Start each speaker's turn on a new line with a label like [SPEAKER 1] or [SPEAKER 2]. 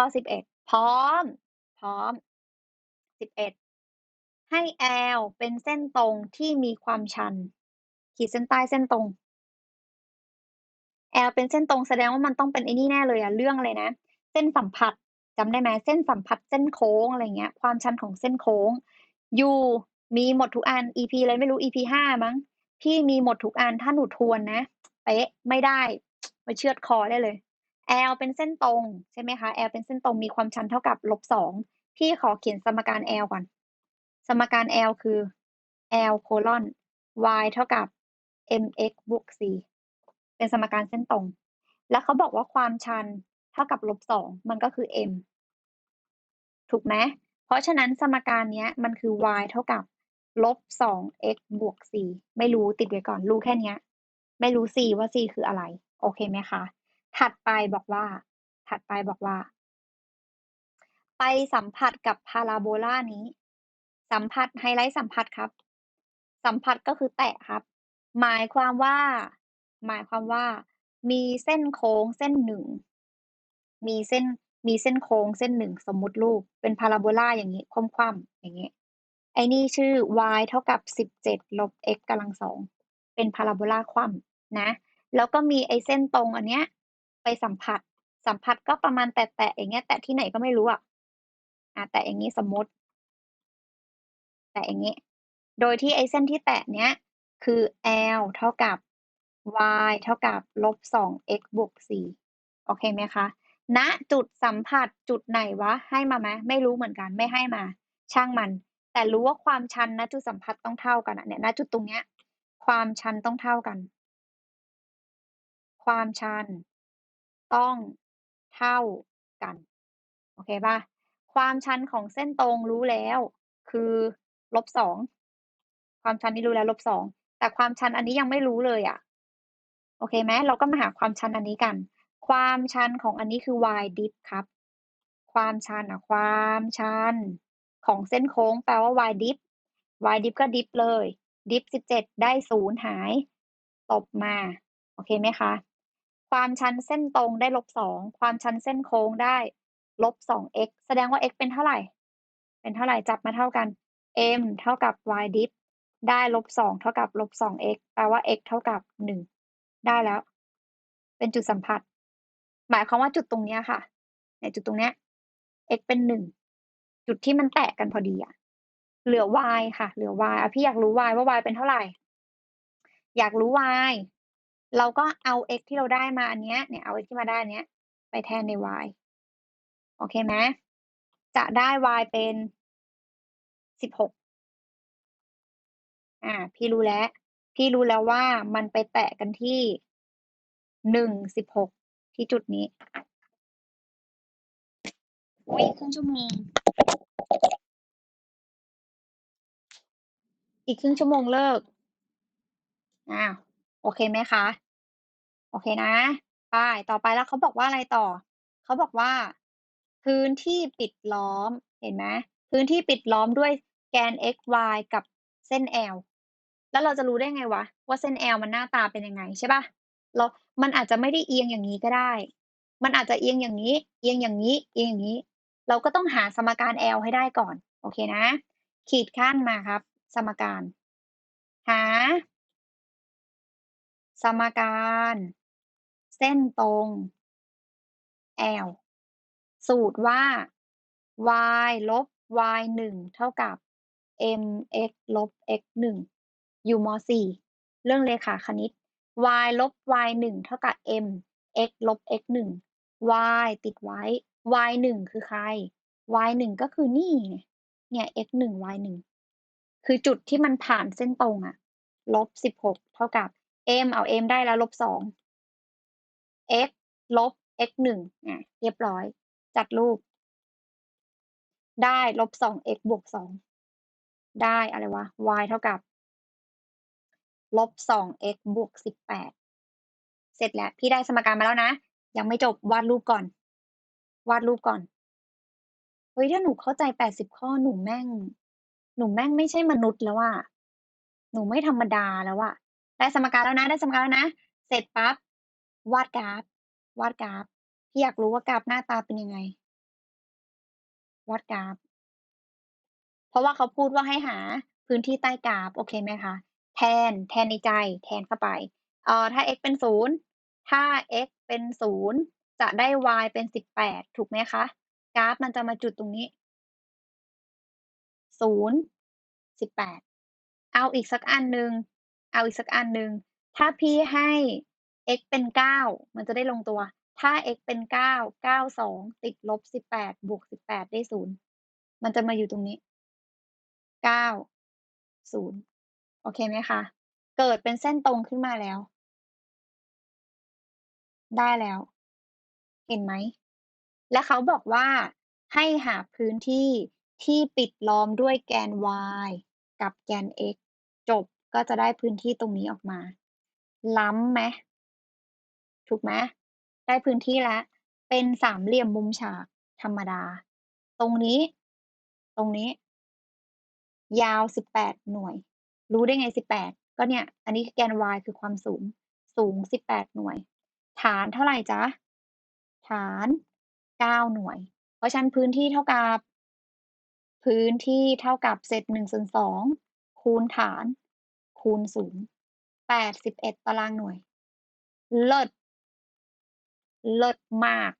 [SPEAKER 1] ข้อ11พร้อม พร้อม11ให้ L เป็นเส้นตรงที่มีความชัน ขีดเส้นใต้เส้นตรง L เป็นเส้นตรงแสดงว่ามันต้องเป็นไอ้นี่แน่เลยอะเรื่องอะไรนะ เส้นสัมผัสจำได้ไหมเส้นสัมผัสเส้นโค้งอะไรเงี้ย ความชันของเส้นโค้ง U มีหมดทุกอัน EP อะไรไม่รู้ EP 5มั้ง พี่มีหมดทุกอันถ้าหนูทวนนะเป๊ะไม่ได้ไปเชือดคอได้เลย L เป็นเส้นตรงใช่ไหมคะ L เป็นเส้นตรงมีความชันเท่ากับ -2 พี่ขอเขียนสมการ L ก่อน สมการ L คือ L: y เท่ากับ mx บวก c เป็นสมการเส้นตรง แล้วเขาบอกว่าความชันเท่ากับ -2 มันก็คือ m ถูกไหมเพราะฉะนั้นสมการนี้มันคือ y เท่ากับ -2x บวก c ไม่รู้ติดไว้ก่อน รู้แค่นี้ไม่รู้ c ว่า c คืออะไร โอเคไหมคะ ถัดไปบอกว่า ถัดไปบอกว่า ไปสัมผัสกับพาราโบลานี้ สัมผัสไฮไลท์สัมผัสครับ สัมผัสก็คือแตะครับ หมายความว่า หมายความว่า มีเส้นโค้งเส้นหนึ่ง มีเส้นมีเส้นโค้งเส้นหนึ่งสมมุติรูป เป็นพาราโบลาอย่างงี้ คว่ำๆอย่างงี้ไอ้นี่ชื่อ y เท่ากับ 17 ลบ x กำลังสอง เป็นพาราโบลาคว่ำนะ แล้วก็มีไอ้เส้นตรงอันเนี้ย ไปสัมผัส สัมผัสก็ประมาณแตะ ๆ อย่างเงี้ย แตะที่ไหนก็ไม่รู้อะ อ่า แตะอย่างงี้สมมุติ แตะอย่างงี้ โดยที่ไอ้เส้นที่แตะเนี้ย คือ L เท่ากับ y เท่ากับ -2x บวก c โอเคไหมคะ ณ จุดสัมผัสจุดไหนวะ ให้มาไหม ไม่รู้เหมือนกัน ไม่ให้มา ช่างมัน แต่รู้ว่าความชัน ณ จุดสัมผัสต้องเท่ากันอะ เนี่ย ณ จุดตรงเนี้ย ความชันต้องเท่ากัน ความชัน ต้องเท่ากัน โอเคเปล่าความชันของเส้นตรงรู้แล้ว คือ -2 ความชันนี้รู้แล้ว -2 แต่ความชันอันนี้ยังไม่รู้เลยอะโอเคไหมเราก็มาหาความชันอันนี้กัน ความชันของอันนี้คือ y dip ครับ ความชันอะความชันของเส้นโค้งแปลว่า y dip y dip ก็ dip เลย dip 17 ได้0หาย ตบมา โอเคไหมคะ ความชันเส้นตรงได้ -2 ความชันเส้นโค้งได้ -2x แสดงว่า x เป็นเท่าไหร่ เป็นเท่าไหร่จับมาเท่ากัน m เท่ากับ y dip ได้ -2 เท่ากับ -2x แปลว่า x เท่ากับ1ได้แล้ว เป็นจุดสัมผัส หมายความว่าจุดตรงเนี้ยค่ะเนี่ยจุดตรงเนี้ย x เป็น1จุดที่มันแตะกันพอดีอะเหลือ y ค่ะ เหลือ y อ่าพี่อยากรู้ y ว่า y เป็นเท่าไหร่ อยากรู้ y เราก็เอา x ที่เราได้มาอันเนี้ยเนี่ยเอา x ที่มาได้อันเนี้ย ไปแทนใน y โอเคไหมจะได้ y เป็น16อาพี่รู้แล้ว พี่รู้แล้วว่ามันไปแตะกันที่1 16ที่จุดนี้อุ๊ยครึ่งชั่วโมง อีกครึ่งชั่วโมงเลิก อ้าว โอเคไหมคะ โอเคนะ ไป ต่อไปแล้วเขาบอกว่าอะไรต่อ เขาบอกว่า พื้นที่ปิดล้อม เห็นไหม พื้นที่ปิดล้อมด้วยแกน x y กับเส้น L แล้วเราจะรู้ได้ไงวะว่า เส้น L มันหน้าตาเป็นยังไง ใช่เปล่า เรา มันอาจจะไม่ได้เอียงอย่างงี้ก็ได้ มันอาจจะเอียงอย่างงี้ เอียงอย่างงี้ เอียงอย่างงี้ เราก็ต้องหาสมการ L ให้ได้ก่อน โอเคนะ ขีดขั้นมาครับ สมการ หา สมการ เส้นตรง L สูตรว่า y ลบ y 1เท่ากับ mx ลบ x 1อยู่ม.4 เรื่องเลขาคณิต y ลบ y 1เท่ากับ m x ลบ x 1 y ติดไว้ y 1คือใคร y 1ก็คือนี่ เนี่ย x 1 y 1คือจุดที่มันผ่านเส้นตรงอะลบ 16 เท่ากับ m เอา m ได้แล้วลบ2 x ลบ x 1อาเรียบร้อย จัดรูป ได้ลบ 2x บวก2ได้อะไรวะ y เท่ากับลบ 2x บวก18เสร็จแล้ว พี่ได้สมการมาแล้วนะ ยังไม่จบวาดรูปก่อน วาดรูปก่อนเฮ้ยถ้าหนูเข้าใจ80ข้อหนูแม่ง หนูแม่งไม่ใช่มนุษย์แล้วอะหนูไม่ธรรมดาแล้วอะ ได้สมการแล้วนะ ได้สมการแล้วนะ เสร็จปั๊บวาดกราฟ วาดกราฟพี่อยากรู้ว่ากราฟหน้าตาเป็นยังไง วาดกราฟ เพราะว่าเขาพูดว่าให้หาพื้นที่ใต้กราฟ โอเคไหมคะ แทน แทนในใจ แทนเข้าไปเอ่อถ้า x เป็น0ถ้า x เป็น0จะได้ y เป็น18ถูกไหมคะ กราฟมันจะมาจุดตรงนี้0 18เอาอีกสักอันหนึ่ง เอาอีกสักอันหนึ่งถ้าพี่ให้ x เป็น 9 มันจะได้ลงตัว ถ้า x เป็น 9 9 2 ติดลบ 18 บวก 18 ได้ 0 มันจะมาอยู่ตรงนี้ 9 0 โอเคไหมคะ เกิดเป็นเส้นตรงขึ้นมาแล้ว ได้แล้ว เห็นไหม และเขาบอกว่าให้หาพื้นที่ที่ปิดล้อมด้วยแกน y กับแกน x จบ ก็จะได้พื้นที่ตรงนี้ออกมา ล้ำไหมถูกไหมได้พื้นที่แล้วเป็นสามเหลี่ยมมุมฉากธรรมดา ตรงนี้ ตรงนี้ ยาว18หน่วย รู้ได้ไง18ก็เนี่ย อันนี้แกน y คือความสูง สูง18หน่วย ฐานเท่าไหร่จ๊ะ ฐาน9หน่วย เพราะฉะนั้นพื้นที่เท่ากับ พื้นที่เท่ากับเศษ1/2คูณฐาน คูณศูนย์แปดสิบเอ็ดตารางหน่วย เลิศ เลิศมาก